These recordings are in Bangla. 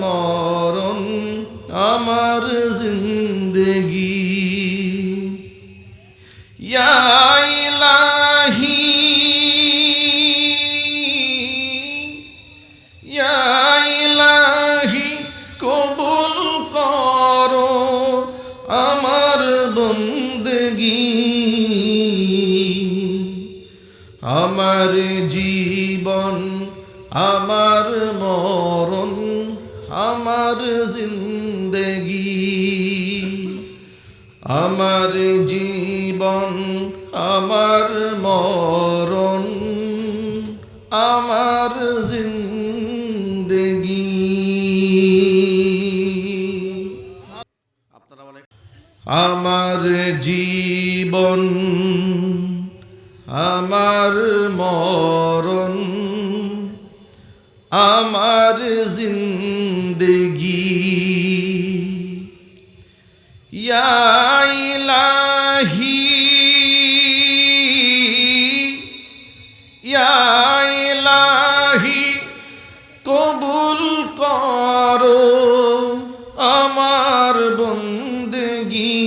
মরণ আমার আমার জীবন আমার মরণ আমার জিন্দগি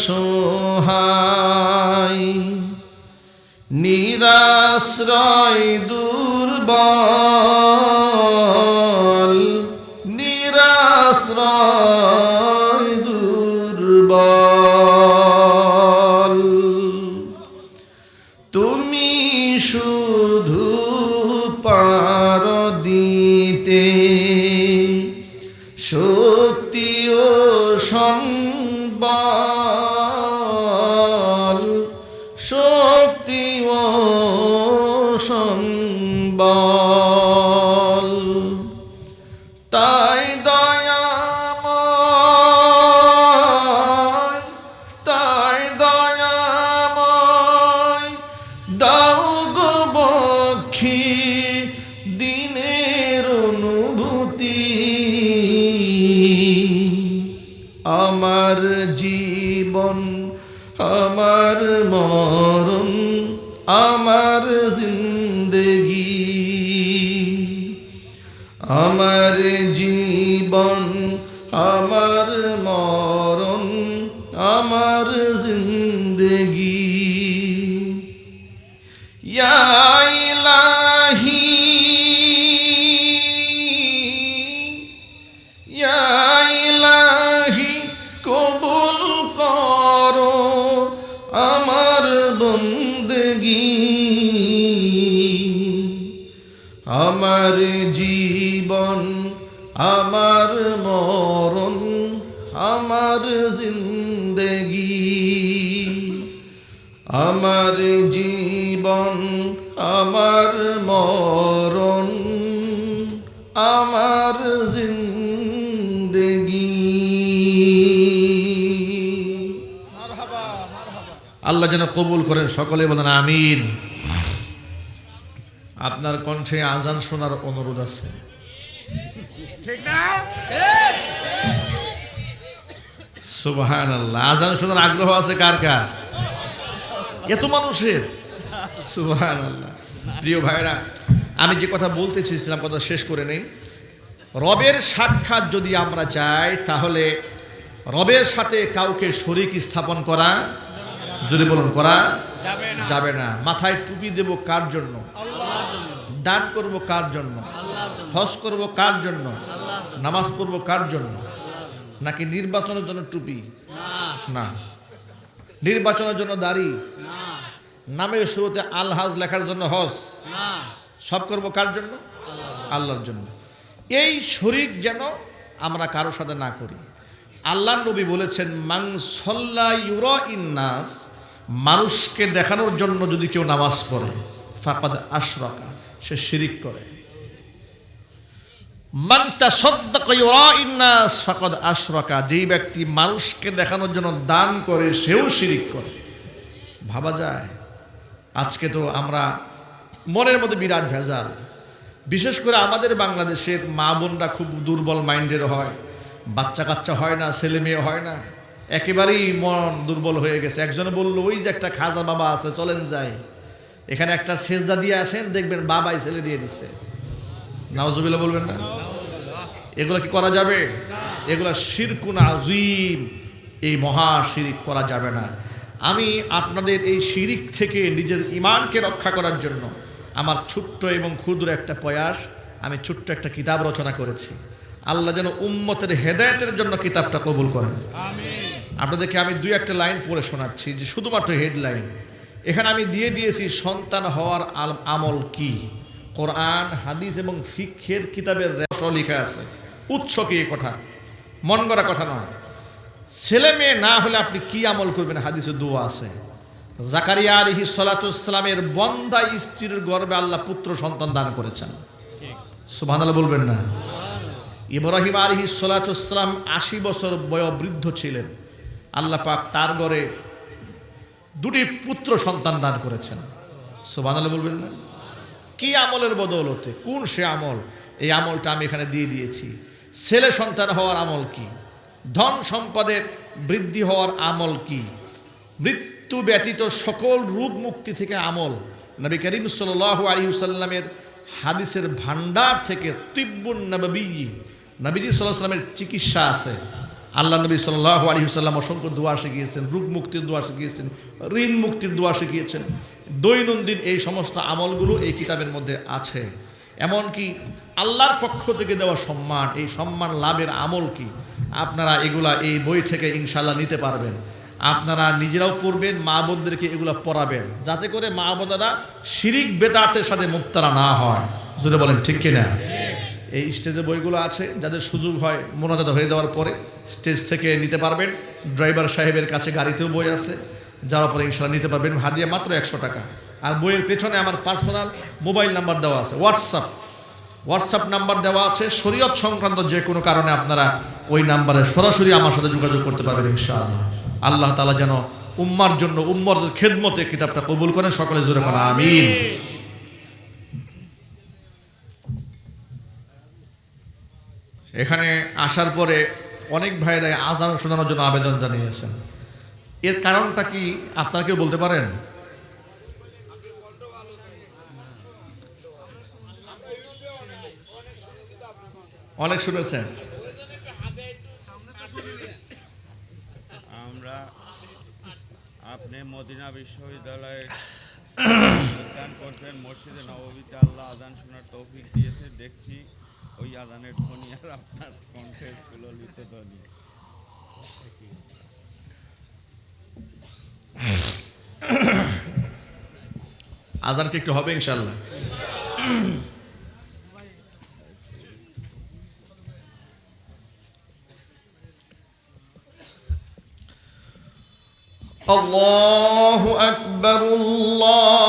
অসহায় নিরাশ্রয় দুর্বল। দাও অনুভূতি। আমার জীবন আমার মরণ আমার জীবন, আমার মরণ, আমার জিন্দগি। আমার জীবন, আমার মরণ, আমার জিন্দগি। আল্লাহ যেন কবুল করেন সকলে বলেন আমিন। আপনার কণ্ঠে আজান শোনার অনুরোধ আছে। সুবহান আল্লাহ আজান শোনার আগ্রহ আছে কার কার? এত মানুষের। সুবহান আল্লাহ প্রিয় ভাইরা আমি যে কথা বলতে চেয়েছিলাম কথা শেষ করে নেই। রবের সাক্ষাৎ যদি আমরা চাই তাহলে রবের সাথে কাউকে শরিক স্থাপন করা যদি বলুন করা যাবে না। মাথায় টুপি দেব কার জন্য? দান করব কার জন্য? হজ করব কার জন্য? নামাজ পড়ব কার জন্য? নাকি নির্বাচনের জন্য টুপি? না। নির্বাচনের জন্য দাড়ি? নামের শুরুতে আলহাজ লেখার জন্য হজ? সব করব কার জন্য? আল্লাহর জন্য। এই শরিক যেন আমরা কারোর সাথে না করি। আল্লাহ নবী বলেছেন মাং সল্লা ইউরা ইন্নাস মানুষকে দেখানোর জন্য যদি কেউ নামাজ পড়ে, ফাকাদ আশরাকা। সে শিরিক করে। মান্তা সদ্দাকাস ফাকদ আশরাকা, যেই ব্যক্তি মানুষকে দেখানোর জন্য দান করে, সেও শিরিক করে। ভাবা যায়, আজকে তো আমরা মনের মধ্যে বিরাট ভেজাল। বিশেষ করে আমাদের বাংলাদেশের মা বোনরা খুব দুর্বল মাইন্ডের হয় বাচ্চা কাচ্চা হয় না ছেলে মেয়ে হয় না। একেবারেই মন দুর্বল হয়ে গেছে। একজনে বলল, ওই যে একটা খাজা বাবা আছে, চলেন যাই। এখানে একটা সেজদা দিয়ে আসেন দেখবেন বাবাই ছেলে দিয়ে দিচ্ছে নাওজুবিল্লা বলবেন না? এগুলো কি করা যাবে? এগুলো শিরকুন আজিম এই মহা শিরিক করা যাবে না। আমি আপনাদের এই শিরিক থেকে নিজের ইমানকে রক্ষা করার জন্য আমার ছোট্ট এবং ক্ষুদ্র একটা প্রয়াস আমি ছোট্ট একটা কিতাব রচনা করেছি। আল্লাহ যেন উম্মতের হেদায়েতের জন্য কিতাবটা কবুল করেন। আপনাদেরকে আমি দুই একটা লাইন পড়ে শোনাচ্ছি যে শুধুমাত্র হেডলাইন। এখানে আমি দিয়ে দিয়েছি, সন্তান হওয়ার আমল কি? কোরআন, হাদিস এবং ফিক্ষের কিতাবের রেশ লেখা আছে। উৎস কি কথা? মন গড়া কথা নয়। ছেলে মেয়ে না হলে আপনি কি আমল করবেন? হাদিসে দোয়া আছে। জাকারিয়া আলিহি সালাতামের বন্দা স্ত্রীর গর্বে আল্লাহ পুত্র সন্তান দান করেছেন। সুবহান বলবেন না। ইব্রাহিম আলহি সালাতাম আশি বছর বয়োবৃদ্ধ ছিলেন। আল্লাহ পাক তার ঘরে দুটি পুত্র সন্তান দান করেছেন। সুবহান বলবেন না? কি আমলের বদৌলতে কোন সে আমল? এই আমলটা আমি এখানে দিয়ে দিয়েছি। ছেলে সন্তান হওয়ার আমল কি? ধন সম্পদের বৃদ্ধি হওয়ার আমল কি? মৃত্যু ব্যতীত সকল রূপ মুক্তি থেকে আমল? নবী করিম সাল আলী সাল্লামের হাদিসের ভান্ডার থেকে তিব্বুন নবী নবীজি সাল্লাহ সাল্লামের চিকিৎসা আছে। আল্লাহ নবী সাল্লাহ আলী সাল্লাম অসংখ্য দোয়া শিখিয়েছেন রূপ মুক্তির দোয়া শিখিয়েছেন, ঋণ মুক্তির দোয়া শিখিয়েছেন। দৈনন্দিন এই সমস্ত আমলগুলো এই কিতাবের মধ্যে আছে। এমনকি আল্লাহর পক্ষ থেকে দেওয়া সম্মান, এই সম্মান লাভের আমল কি? আপনারা এগুলা এই বই থেকে ইনশাল্লাহ নিতে পারবেন। আপনারা নিজেরাও পড়বেন, মা বোনদেরকে এগুলো পড়াবেন। যাতে করে মা বোনেরা শিরিক বেদাতের সাথে মুক্তারা না হয়। যদি বলেন, ঠিক কিনা? এই স্টেজে বইগুলো আছে, যাদের সুযোগ হয় মোনাজাত হয়ে যাওয়ার পরে স্টেজ থেকে নিতে পারবেন। ড্রাইভার সাহেবের কাছে গাড়িতেও বই আছে, যাওয়ার পরে ইনশাল্লাহ নিতে পারবেন। হাদিয়া মাত্র একশো টাকা। আর বইয়ের পেছনে আমার পার্সোনাল মোবাইল নাম্বার দেওয়া আছে, হোয়াটসঅ্যাপ। হোয়াটসঅ্যাপ নাম্বার দেওয়া আছে, শরীয়ত সংক্রান্ত যে কোনো কারণে আপনারা ওই নাম্বারে সরাসরি আমার সাথে যোগাযোগ করতে পারবেন ইনশাআল্লাহ। আল্লাহ তালা যেন উম্মার জন্য উম্মার খেদমতে কিতাবটা কবুল করেন, সকলে জোরে কোন আমিন। এখানে আসার পরে অনেক ভাইরাই আজান শোনানোর জন্য আবেদন জানিয়েছেন। এর কারণটা কি আপনারা কেউ বলতে পারেন? অনেক শুনেছেন। আমরা আপনি মদিনা বিশ্ববিদ্যালয়ে করতেন মসজিদে নববীতে আল্লাহ আজান শোনার তৌফিক দিয়েছে দেখছি ওই আজানের ধ্বনি আর আপনার কণ্ঠের সুললিত ধ্বনি আজান কি একটু হবে ইনশাল্লাহ الله أكبر الله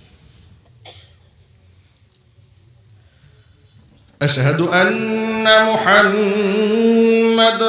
أشهد أن محمد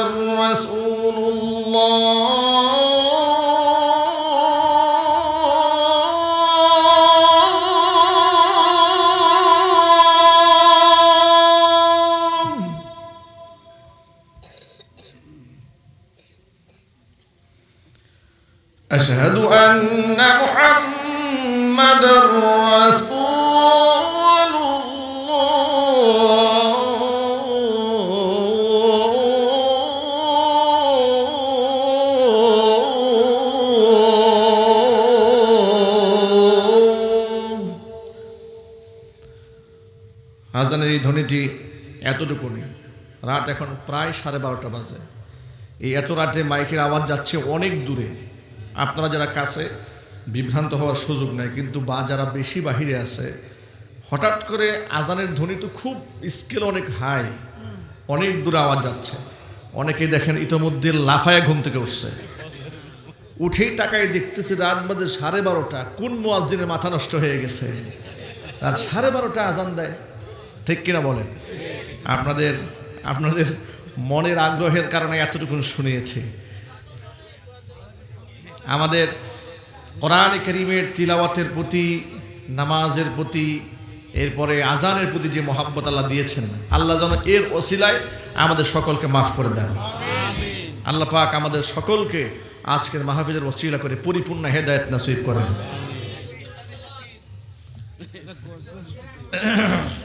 আজানের এই ধ্বনিটি এতটুকু নেই। রাত এখন প্রায় সাড়ে বারোটা বাজে। এই এত রাতে মাইকের আওয়াজ যাচ্ছে অনেক দূরে। আপনারা যারা কাছে, বিভ্রান্ত হওয়ার সুযোগ নেই, কিন্তু বা যারা বেশি বাহিরে আছে, হঠাৎ করে আজানের ধ্বনি তো খুব স্কেল অনেক হাই অনেক দূরে আওয়াজ যাচ্ছে। অনেকেই দেখেন ইতোমধ্যে লাফায় ঘুম থেকে উঠছে। উঠেই টাকায় দেখতেছি রাত বাজে সাড়ে বারোটা। কোন মোয়াজ্জিনের মাথা নষ্ট হয়ে গেছে? রাত সাড়ে বারোটা আজান দেয়। ঠিক কিনা বলেন? আপনাদের আপনাদের মনের আগ্রহের কারণে এতটুকু শুনিয়েছি। আমাদের কোরআন করিমের তিলাওয়াতের প্রতি নামাজের প্রতি এরপরে আজানের প্রতি যে মহাব্বত আল্লাহ দিয়েছেন আল্লাহ যেন এর ওসিলায় আমাদের সকলকে মাফ করে দেন। আল্লাহ পাক আমাদের সকলকে আজকের মাহফিজের ওসিলা করে পরিপূর্ণ হেদায়ত নসিব করেন।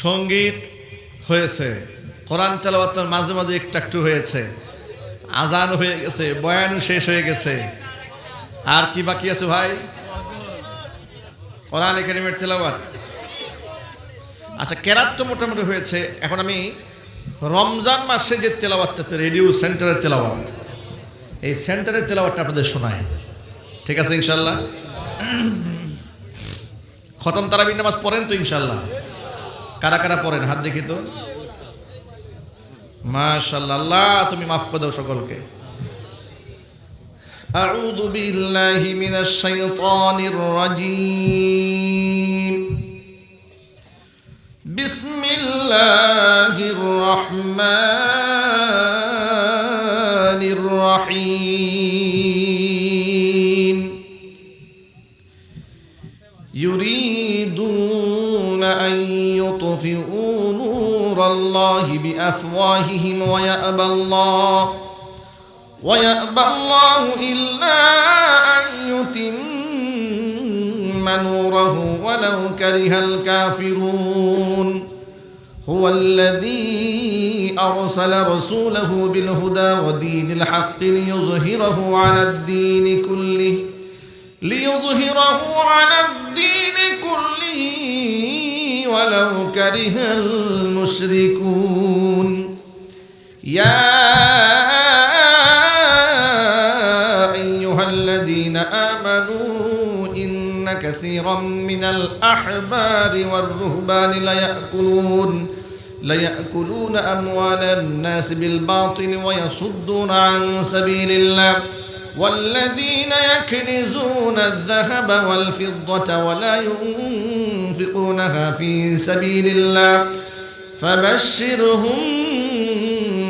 সংগীত হয়েছে। কোরআন তেলাওয়াত মাঝে মাঝে একটু একটু হয়েছে। আজান হয়ে গেছে বয়ান শেষ হয়ে গেছে। আর কি বাকি আছে ভাই? কোরআন একাডেমির তেলাওয়াত। আচ্ছা কেরাত তো মোটামুটি হয়েছে। এখন আমি রমজান মাসে যে তেলাওয়াতটা আছে, রেডিও সেন্টারের তেলাওয়াত। এই সেন্টারের তেলাওয়াতটা আপনাদের শোনায় ঠিক আছে ইনশাল্লাহ। খতম তারাবির নামাজ পড়েন তো ইনশাল্লাহ। কারা কারা পড়েন হাত দেখি তো মাশাল্লাহ আল্লাহ তুমি মাফ করে দাও সকলকে أعوذ بالله من الشيطان الرجيم بسم الله الرحمن بأفواههم ويأبى الله ويأبى الله إلا أن يتم نوره ولو كره الكافرون. هو الذي أرسل رسوله بالهدى ودين الحق ليظهره على الدين كله ليظهره على الدين ولو كره المشركون. يا أيها الذين آمنوا إن كثيرا من الأحبار والرهبان ليأكلون ليأكلون أموال الناس بالباطل ويصدون عن سبيل الله. والذين يكنزون الذهب والفضة ولا ينفقونها في سبيل الله فبشرهم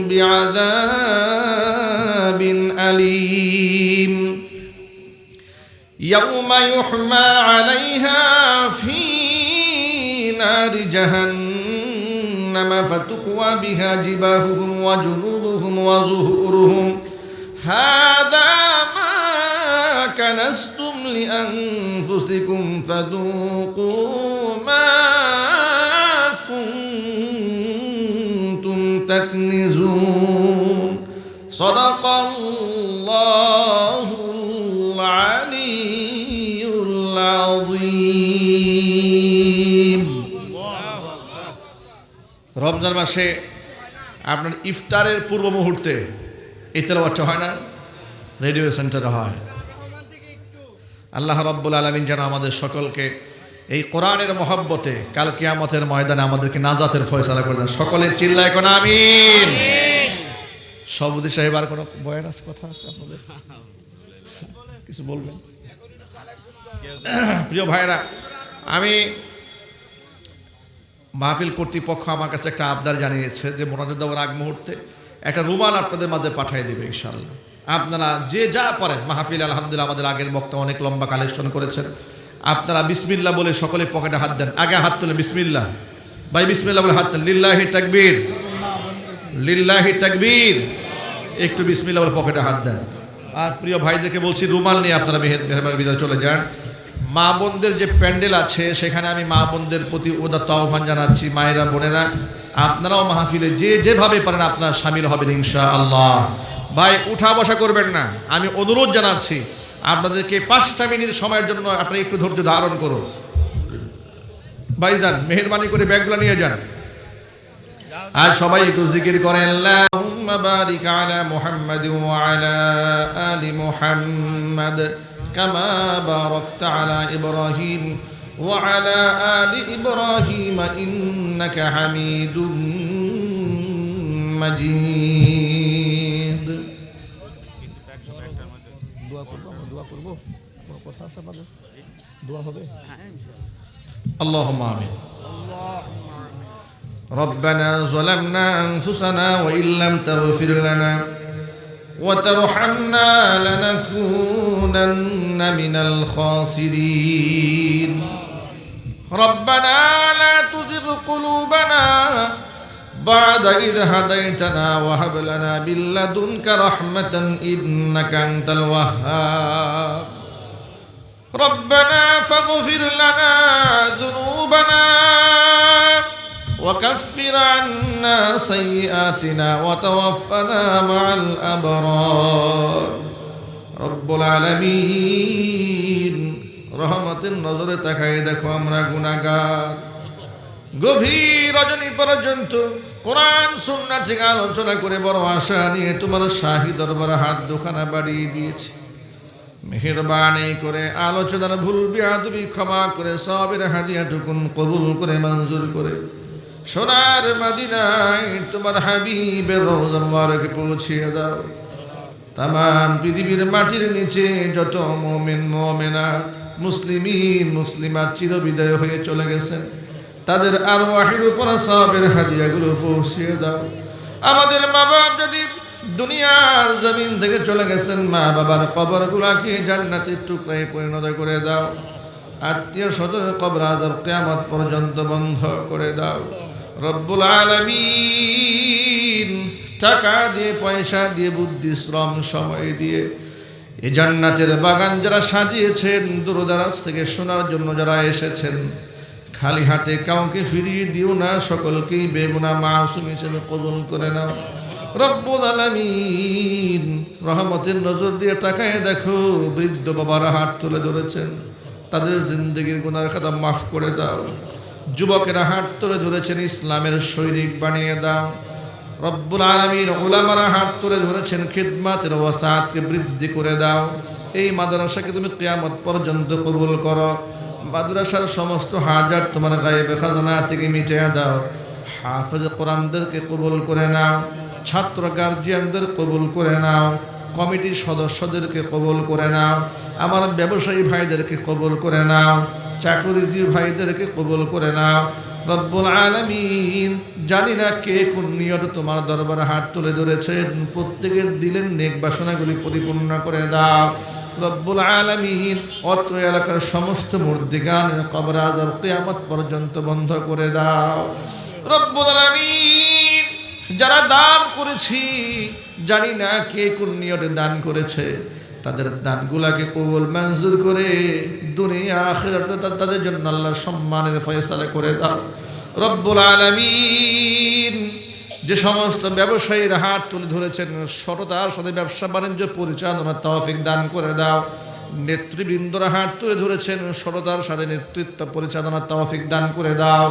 بعذاب أليم. يوم يحمى عليها في نار جهنم فتكوى بها جباههم وجنوبهم وظهورهم. هذا كنستم لأنفسكم فذوقوا ما كنتم تكنزون صدق الله العلي العظيم রমজান মাসে আপনার ইফতারের পূর্ব মুহূর্তে এই তেলাওয়াতটা হয় না রেডিও সেন্টারে হয় আল্লাহ রব্বুল আলমিন যেন আমাদের সকলকে এই কোরআনের মহব্বতে কাল কিয়ামতের ময়দানে আমাদেরকে নাজাতের ফয়সালা করে দেন। সকলের চিল্লা এখন আমিন? সবুদি সাহেব আর কোনো বয়ান আছে, কথা আছে আপনাদের? কিছু বলবেন? প্রিয় ভাইরা, আমি মাহফিল কর্তৃপক্ষ আমার কাছে একটা আবদার জানিয়েছে যে মোনাজাত দেওয়ার আগ মুহূর্তে একটা রুমাল আপনাদের মাঝে পাঠিয়ে দেবে ইনশাল্লাহ আপনারা যে যা পারেন, মাহফিল আলহামদুলিল্লাহ আমাদের আগের বক্তা অনেক লম্বা কালেকশন করেছেন। আপনারা বিসমিল্লা বলে সকলে পকেটে হাত দেন। আগে হাত তুলে বিসমিল্লা ভাই বিসমিল্লা বলে হাত দেন লিল্লাহি তাকবীর। লিল্লাহি তাকবীর। একটু বিসমিল্লা বলে পকেটে হাত দেন। আর প্রিয় ভাইদেরকে বলছি, রুমাল নিয়ে আপনারা মেহরবানি ভিতরে চলে যান। মা বোনদের যে প্যান্ডেল আছে, সেখানে আমি মা বোনদের প্রতি উদাত্ত আহ্বান জানাচ্ছি, মায়েরা বোনেরা। আপনারাও মাহফিলে যে যেভাবে পারেন, আপনারা সামিল হবেন ইনশা আল্লাহ ভাই, উঠা বসা করবেন না। আমি অনুরোধ জানাচ্ছি, আপনাদেরকে পাঁচটা মিনিট সময়ের জন্য আপনারা একটু ধৈর্য ধারণ করুন। ভাই যান মেহরবানি করে ব্যাগগুলো নিয়ে যান। আর সবাই একটু জিকির করেন বারিক আলা মুহাম্মাদ আলা আলি মুহাম্মাদ কামা বারাকতা আলা ইব্রাহিম ওয়া আলা আলি ইব্রাহিম ইন্নাকা হামিদুম মাজিদ দোয়া করব দোয়া করব কোনো কথা আছে আমাদের দোয়া হবে আল্লাহুম্মা আমিন ربنا ظلمنا أنفسنا وإن لم تغفر لنا وترحمنا لنكونن من الخاسرين ربنا لا تزغ قلوبنا بعد إذ هديتنا وهب لنا من لدنك رحمة إنك أنت الوهاب ربنا فاغفر لنا ذنوبنا وكفر عنا سيئاتنا وتوفنا مع الأبرار رب العالمين রহমতের নজরে তাকাই দেখো আমরা গুণাগার গভীর রজনী পর্যন্ত কোরআন সুন্না থেকে আলোচনা করে বড় আশা নিয়ে তোমার শাহী দরবার হাত দোকানা বাড়িয়ে দিয়েছি মেহেরবানি করে, আলোচনার ভুল বিয়াদবি ক্ষমা করে, সবের হাদিয়াটুকুন কবুল করে, মঞ্জুর করে। সোনার মাদিনায় তোমার হাবিবের মুবারকে পৌঁছিয়ে দাও। তাম পৃথিবীর মাটির নিচে যত মোমেন মোমেনা মুসলিমিন, মুসলিমাত চিরবিদায় হয়ে চলে গেছেন, তাদের আরও আহির উপর সবের হাদিয়াগুলো পৌঁছিয়ে দাও। আমাদের মা বাপ যদি দুনিয়ার জমিন থেকে চলে গেছেন মা বাবার কবর গুলাকে জান্নাতের টুকরায় পরিণত করে দাও। আত্মীয় স্বজন কবর আজব কেয়ামত পর্যন্ত বন্ধ করে দাও। রব্বুল আলমিন টাকা দিয়ে, পয়সা দিয়ে, বুদ্ধি, শ্রম, সময় দিয়ে এই জান্নাতের বাগান যারা সাজিয়েছেন, দূরদারাজ থেকে শোনার জন্য যারা এসেছেন, খালি হাতে কাউকে ফিরিয়ে দিও না, সকলকেই বেগুনা মাসুম হিসেবে কবুল করে নাও। রব্বুল আলামিন। রহমতের নজর দিয়ে তাকায় দেখো, বৃদ্ধ বাবারা হাত তুলে ধরেছেন। তাদের জিন্দগির গুনার খাতা মাফ করে দাও। যুবকেরা হাত তুলে ধরেছেন, ইসলামের সৈনিক বানিয়ে দাও। রব্বুল আলমীর ওলামারা হাত তুলে ধরেছেন, খিদমাতের ওয়াসাতকে বৃদ্ধি করে দাও। এই মাদ্রাসাকে তুমি কেয়ামত পর্যন্ত কবুল করো। মাদ্রাসার সমস্ত হাজার তোমার গায়েবে খাজনা থেকে মিটিয়ে দাও। হাফেজ কোরআনদেরকে কবুল করে নাও। ছাত্র গার্জিয়ানদের কবুল করে নাও, কমিটির সদস্যদেরকে কবুল করে নাও, আমার ব্যবসায়ী ভাইদেরকে কবুল করে নাও, চাকরিজীবী ভাইদেরকে কবুল করে নাও। রব্বুল আলমিন, জানি না কে কোন নিয়ত তোমার দরবারে হাত তুলে ধরেছেন, প্রত্যেকের দিলের নেক বাসনাগুলি পরিপূর্ণ করে দাও। রব্বুল আলমিন, অত্র এলাকার সমস্ত মূর্তিগান কবর আজর কেয়ামত পর্যন্ত বন্ধ করে দাও। রব্বুল আলমিন যারা দান করেছি, জানি না কে কোন নিয়তে দান করেছে। তাদের দানগুলাকে কবুল মঞ্জুর করে দুনিয়া তাদের জন্য আল্লাহ সম্মানের ফয়সালা করে দাও। রব্বুল আলামিন যে সমস্ত ব্যবসায়ীর হাত তুলে ধরেছেন সততার সাথে ব্যবসা বাণিজ্য পরিচালনার তৌফিক দান করে দাও। নেতৃবৃন্দরা হাত তুলে ধরেছেন সততার সাথে নেতৃত্ব পরিচালনার তৌফিক দান করে দাও।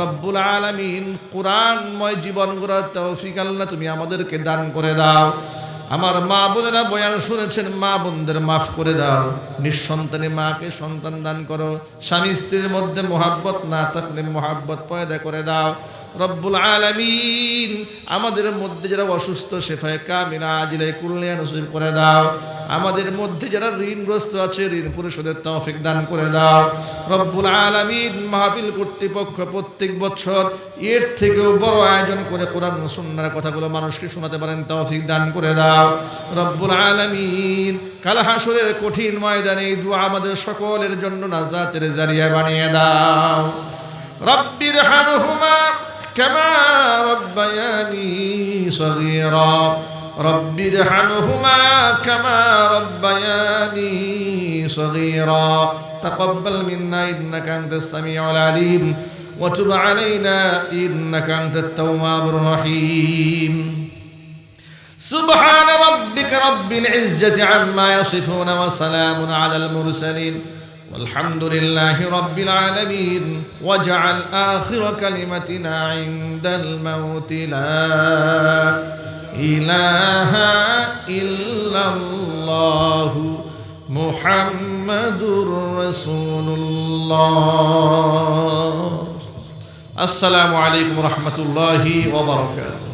রব্বুল আলমিন কোরআনময় জীবন গড়ার তৌফিক আল্লাহ তুমি আমাদেরকে দান করে দাও। আমার মা বোনেরা বয়ান শুনেছেন, মা বোনদের মাফ করে দাও। নিঃসন্তানে মাকে সন্তান দান করো। স্বামী স্ত্রীর মধ্যে মোহাব্বত না থাকলে মোহাব্বত পয়দা করে দাও। রব্বুল আলামিন, আমাদের মধ্যে যারা অসুস্থ, শেফায় কামিনা আজিলে কুল্লিয়া নসিব করে দাও। আমাদের মধ্যে যারা ঋণগ্রস্ত আছে, ঋণ পরিশোধের তৌফিক দান করে দাও। রব্বুল আলামিন, মাহফিল কর্তৃপক্ষ প্রত্যেক বছর এর থেকেও বড় আয়োজন করে কোরআন সুন্নার কথাগুলো মানুষকে শোনাতে পারেন, তৌফিক দান করে দাও। রব্বুল আলামিন, কাল কঠিন ময়দানে এই দোয়া আমাদের সকলের জন্য নাজাতের জারিয়া বানিয়ে দাও। রব্বির হামহুমা كما ربياني صغيرا رب ارحمهما كما ربياني صغيرا تقبل منا انك انت السميع العليم وتب علينا انك انت التواب الرحيم سبحان ربك رب العزة عما يصفون وسلام على المرسلين والحمد لله رب العالمين واجعل آخر كلمتنا عند الموت لا إله إلا الله محمد رسول الله السلام عليكم ورحمة الله وبركاته